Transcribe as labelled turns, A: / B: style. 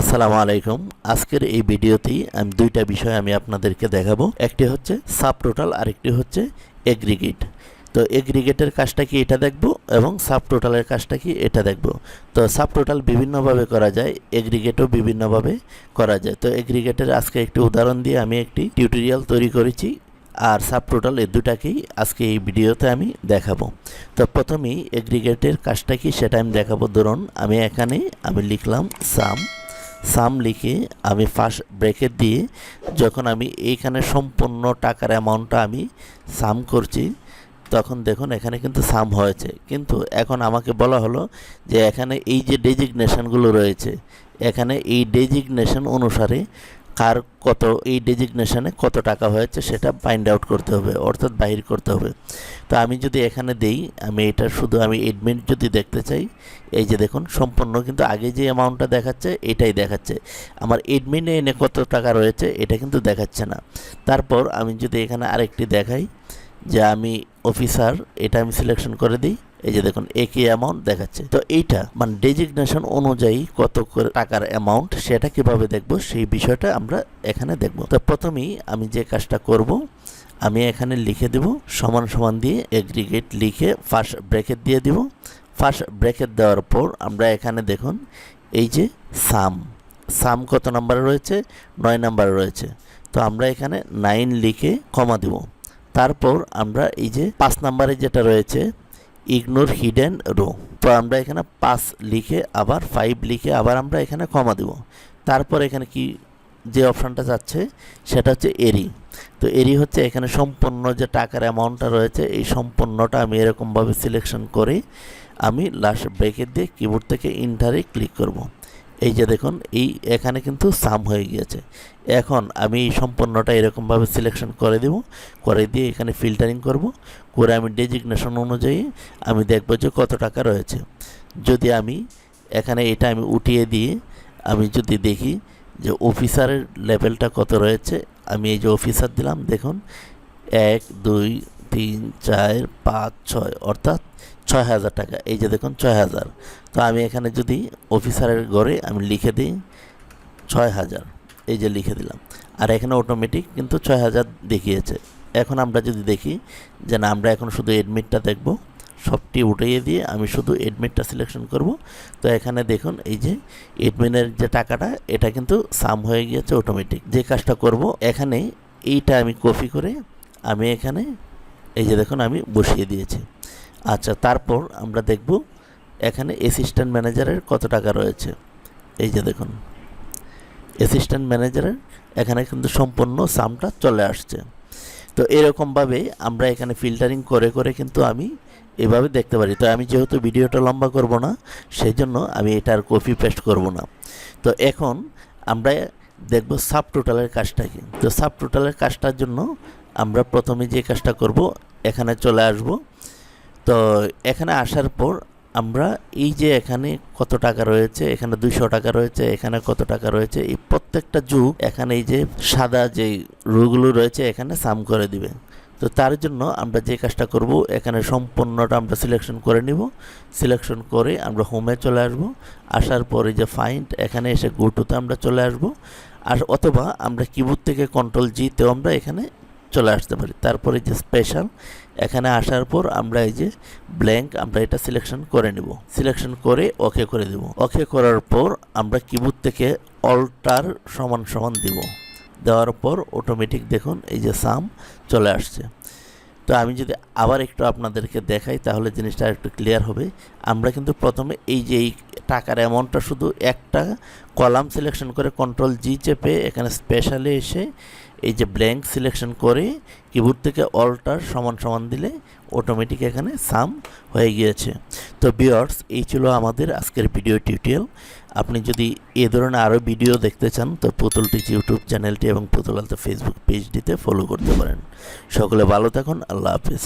A: আসসালামু আলাইকুম। আজকের এই ভিডিওতেই আমি দুইটা বিষয় আমি আপনাদেরকে দেখাবো। একটি হচ্ছে সাব টোটাল আরেকটি হচ্ছে এগ্রিগেট। তো এগ্রিগেটের কাজটা কি এটা দেখব এবং সাব টোটালের কাজটা কি এটা দেখব। তো সাব টোটাল বিভিন্নভাবে করা যায়, এগ্রিগেটও বিভিন্নভাবে করা যায়। তো এগ্রিগেটের আজকে একটি উদাহরণ দিয়ে আমি একটি টিউটোরিয়াল তৈরি করেছি আর সাব টোটাল এই দুটাকেই আজকে এই ভিডিওতে আমি দেখাবো। তো প্রথমেই এগ্রিগেটের কাজটা কি সেটা আমি দেখাবো। ধরুন আমি এখানে আমি লিখলাম সাম সাম লিখে আমি ফার্স্ট ব্রেকেট দিয়ে যখন আমি এইখানে সম্পূর্ণ টাকার অ্যামাউন্টটা আমি সাম করছি, তখন দেখুন এখানে কিন্তু সাম হয়েছে। কিন্তু এখন আমাকে বলা হলো যে এখানে এই যে ডেজিগনেশনগুলো রয়েছে, এখানে এই ডেজিগনেশন অনুসারে কার কত, এই ডেজিগনেশনে কত টাকা হয়েছে সেটা ফাইন্ড আউট করতে হবে, অর্থাৎ বাহির করতে হবে। তো আমি যদি এখানে দেই, আমি এটা শুধু আমি এডমিট যদি দেখতে চাই, এই যে দেখুন, সম্পূর্ণ কিন্তু আগে যে অ্যামাউন্টটা দেখাচ্ছে, এটাই দেখাচ্ছে। আমার এডমিনে এনে কত টাকা রয়েছে, এটা কিন্তু দেখাচ্ছে না। তারপর আমি যদি এখানে আরেকটি দেখাই, যে আমি অফিসার এটা আমি সিলেকশন করে দিই। এই যে দেখুন, একই অ্যামাউন্ট দেখাচ্ছে। তো এইটা মানে ডেজিগনেশন অনুযায়ী কত করে টাকার অ্যামাউন্ট সেটা কীভাবে দেখব, সেই বিষয়টা আমরা এখানে দেখব। তো প্রথমেই আমি যে কাজটা করব, আমি এখানে লিখে দেব, সমান সমান দিয়ে এগ্রিগেট লিখে ফার্স্ট ব্রেকেট দিয়ে দিব। ফার্স্ট ব্রেকেট দেওয়ার পর আমরা এখানে দেখুন, এই যে সাম সাম কত নাম্বারে রয়েছে? নয় নাম্বারে রয়েছে। তো আমরা এখানে নাইন লিখে কমা দেব। তারপর আমরা এই যে পাঁচ নাম্বারে যেটা রয়েছে ইগনোর হিডেন রো তো আমরা এখানে পাঁচ লিখে আবার ফাইভ লিখে আবার আমরা এখানে কমা দেব। তারপর এখানে কি যে অপশানটা যাচ্ছে, সেটা হচ্ছে এরি তো এরি হচ্ছে এখানে সম্পূর্ণ যে টাকার অ্যামাউন্টটা রয়েছে, এই সম্পূর্ণটা আমি এরকমভাবে সিলেকশন করে আমি লাস্ট ব্রেকেট দিয়ে কিবোর্ড থেকে ইন্টারে ক্লিক করব। এই যে দেখুন, এই এখানে কিন্তু সাম হয়ে গিয়েছে। এখন আমি এই সম্পূর্ণটা এরকমভাবে সিলেকশন করে দেব, করে দিয়ে এখানে ফিল্টারিং করব, করে আমি ডেজিগনেশন অনুযায়ী আমি দেখব যে কত টাকা রয়েছে। যদি আমি এখানে এটা আমি উঠিয়ে দিয়ে আমি যদি দেখি যে অফিসারের লেভেলটা কত রয়েছে, আমি এই যে অফিসার দিলাম, দেখুন, এক, দুই তিন, চার, পাঁচ, ছয়, অর্থাৎ ছয় হাজার টাকা। এই যে দেখুন, ছয় হাজার। তো আমি এখানে যদি অফিসারের ঘরে আমি লিখে দিই ছয় হাজার। এই যে লিখে দিলাম। আর এখানে অটোমেটিক কিন্তু ছয় হাজার দেখিয়েছে। এখন আমরা যদি দেখি যে না, আমরা এখন শুধু এডমিটটা দেখব। সবটি উঠিয়ে দিয়ে আমি শুধু এডমিটটা সিলেকশন করব। তো এখানে দেখুন, এই যে এডমিনের যে টাকাটা, এটা কিন্তু সাম হয়ে গিয়েছে অটোমেটিক যে কাজটা করব, এখানে এইটা আমি কপি করে আমি এখানে এই যে দেখুন, আমি বসিয়ে দিয়েছি। আচ্ছা তারপর আমরা দেখব এখানে অ্যাসিস্ট্যান্ট ম্যানেজারের কত টাকা রয়েছে। এই যে দেখুন অ্যাসিস্ট্যান্ট ম্যানেজারের এখানে কিন্তু সম্পূর্ণ সামটা চলে আসছে। তো এরকমভাবে আমরা এখানে ফিল্টারিং করে করে কিন্তু আমি এভাবে দেখতে পারি। তো আমি যেহেতু ভিডিওটা লম্বা করব না সেই জন্য আমি এটার কপি পেস্ট করব না। তো এখন আমরা দেখব সাব টোটালের কাজটা কি। তো সাব টোটালের কাজটার জন্য আমরা প্রথমে যে কাজটা করব, এখানে চলে আসব। তো এখানে আসার পর আমরা এই যে এখানে কত টাকা রয়েছে, এখানে দুইশো টাকা রয়েছে, এখানে কত টাকা রয়েছে, এই প্রত্যেকটা যুগ এখানে এই যে সাদা যে রুগুলো রয়েছে এখানে সাম করে দিবে। তো তার জন্য আমরা যে কাজটা করব, এখানে সম্পূর্ণটা আমরা সিলেকশন করে নিব। সিলেকশন করে আমরা হোমে চলে আসব। আসার পরে যে ফাইন্ড এখানে এসে গুটুতে আমরা চলে আসব। আর অথবা আমরা কিবোর্ড থেকে কন্ট্রোল জিতেও আমরা এখানে চলে আসতে পারি। তারপরে যে স্পেশাল এখানে আসার পর আমরা এই যে ব্ল্যাঙ্ক আমরা এটা সিলেকশন করে নেব। সিলেকশন করে ওকে করে দেব। ওকে করার পর আমরা কিবোর্ড থেকে অল্টার সমান সমান দিব। দেওয়ার পর অটোমেটিক দেখুন এই যে সাম চলে আসছে। তো আমি যদি আবার একটু আপনাদেরকে দেখাই তাহলে জিনিসটা একটু ক্লিয়ার হবে। আমরা কিন্তু প্রথমে এই যে এই টাকার অ্যামাউন্টটা শুধু একটা কলাম সিলেকশন করে কন্ট্রোল জি চেপে এখানে স্পেশালে এসে এই যে ব্ল্যাঙ্ক সিলেকশন করে কিবোর্ড থেকে অল্টার সমান সমান দিলে অটোমেটিক এখানে সাম হয়ে গিয়েছে। তো বিয়ার্স এই ছিল আমাদের আজকের ভিডিও টিউটোরিয়াল আপনি যদি এ ধরনের আরও ভিডিও দেখতে চান, তো পুতুল টিচ ইউটিউব চ্যানেলটি এবং পুতুল আলতা ফেসবুক পেজটিতে ফলো করতে পারেন। সকলে ভালো থাকুন, আল্লাহ হাফিজ।